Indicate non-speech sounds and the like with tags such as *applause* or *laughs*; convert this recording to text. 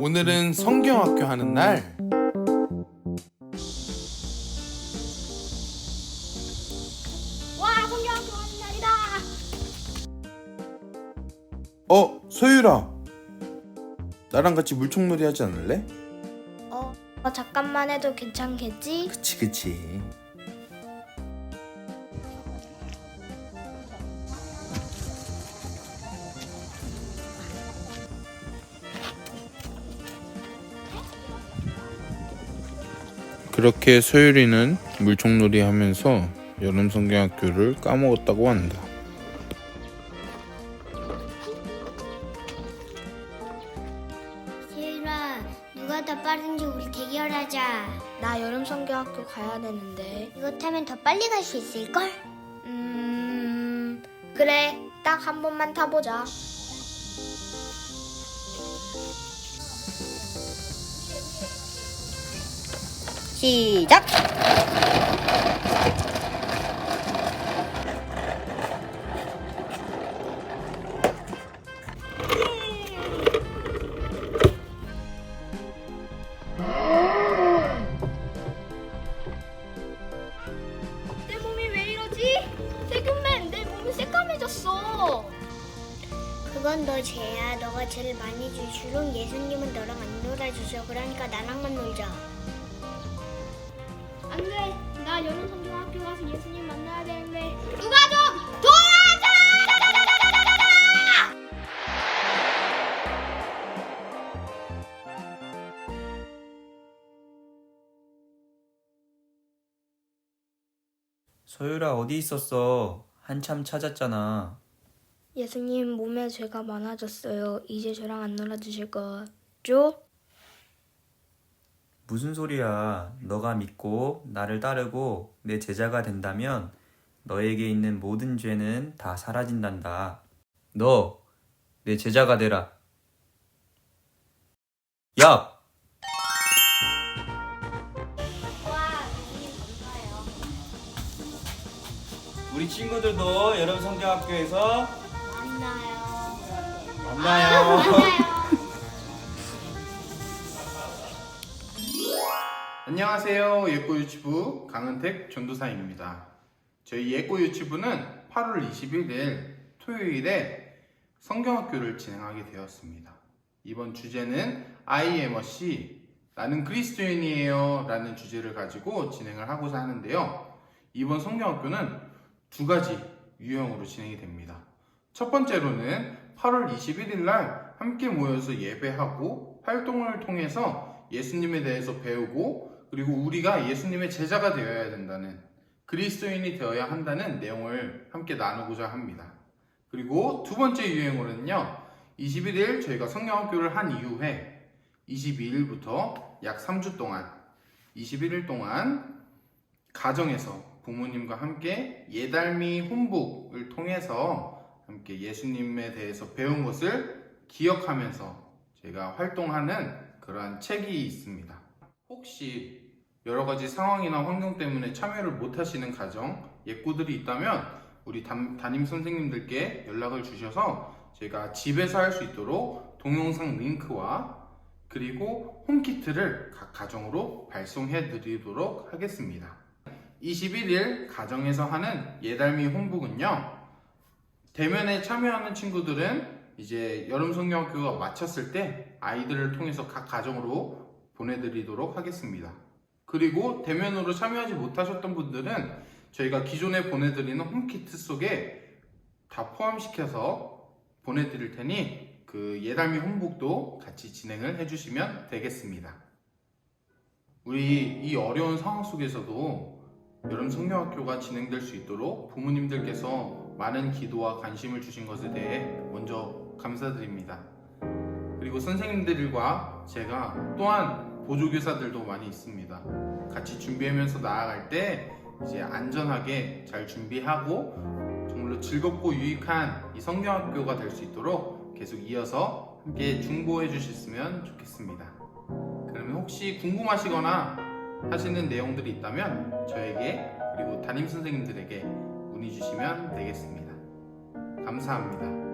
오늘은 성경학교 하는 날. 와 성경학교 하는 날이다. 어, 소율아. 나랑 같이 물총놀이 하지 않을래? 어, 어 잠깐만 해도 괜찮겠지? 그치, 그치. 그렇게 소율이는 물총놀이 하면서 여름 성경학교를 까먹었다고 한다. 세율아 누가 더 빠른지 우리 대결하자. 나 여름 성경학교 가야 되는데. 이거 타면 더 빨리 갈 수 있을 걸? 음 그래 딱 한 번만 타보자. 시작! 내 몸이 왜 이러지? 세균맨 내 몸이 새까매졌어. 그건 너 죄야. 너가 죄를 많이 줄수록 예수님은 너랑 안 놀아주셔. 그러니까 나랑만 놀자. 안 돼. 나 여름 성경학교 가서 예수님 만나야 되는데. 누가 좀 도와줘! 소율아 어디 있었어? 한참 찾았잖아. 예수님 몸에 죄가 많아졌어요. 이제 저랑 안 놀아주실 거죠? 무슨 소리야? 너가 믿고 나를 따르고 내 제자가 된다면 너에게 있는 모든 죄는 다 사라진단다. 너 내 제자가 되라. 야! 와. 우리 친구들도 여름 성경학교에서 만나요. 만나요. *laughs* 안녕하세요. 예꼬 유치부 강은택 전도사입니다. 저희 예꼬 유치부는 8월 21일 토요일에 성경학교를 진행하게 되었습니다. 이번 주제는 I am a she, 나는 그리스도인이에요 라는 주제를 가지고 진행을 하고자 하는데요. 이번 성경학교는 두 가지 유형으로 진행이 됩니다. 첫 번째로는 8월 21일 날 함께 모여서 예배하고 활동을 통해서 예수님에 대해서 배우고 그리고 우리가 예수님의 제자가 되어야 된다는 그리스도인이 되어야 한다는 내용을 함께 나누고자 합니다. 그리고 두 번째 유행으로는요. 21일 저희가 성경학교를 한 이후에 22일부터 약 3주 동안 21일 동안 가정에서 부모님과 함께 예달미 혼복을 통해서 함께 예수님에 대해서 배운 것을 기억하면서 제가 활동하는 그러한 책이 있습니다. 혹시 여러 가지 상황이나 환경 때문에 참여를 못 하시는 가정, 예꾸들이 있다면 우리 담, 담임 선생님들께 연락을 주셔서 제가 집에서 할 수 있도록 동영상 링크와 그리고 홈키트를 각 가정으로 발송해 드리도록 하겠습니다. 21일 가정에서 하는 예달미 홍북은요. 대면에 참여하는 친구들은 이제 여름 성경학교가 마쳤을 때 아이들을 통해서 각 가정으로 보내드리도록 하겠습니다. 그리고 대면으로 참여하지 못하셨던 분들은 저희가 기존에 보내드리는 홈키트 속에 다 포함시켜서 보내드릴 테니 그 예달미 홍복도 같이 진행을 해주시면 되겠습니다. 우리 이 어려운 상황 속에서도 여름 성경학교가 진행될 수 있도록 부모님들께서 많은 기도와 관심을 주신 것에 대해 먼저 감사드립니다. 그리고 선생님들과 제가 또한 보조교사들도 많이 있습니다. 같이 준비하면서 나아갈 때 이제 안전하게 잘 준비하고 정말로 즐겁고 유익한 이 성경학교가 될 수 있도록 계속 이어서 함께 중보해 주셨으면 좋겠습니다. 그러면 혹시 궁금하시거나 하시는 내용들이 있다면 저에게 그리고 담임 선생님들에게 문의 주시면 되겠습니다. 감사합니다.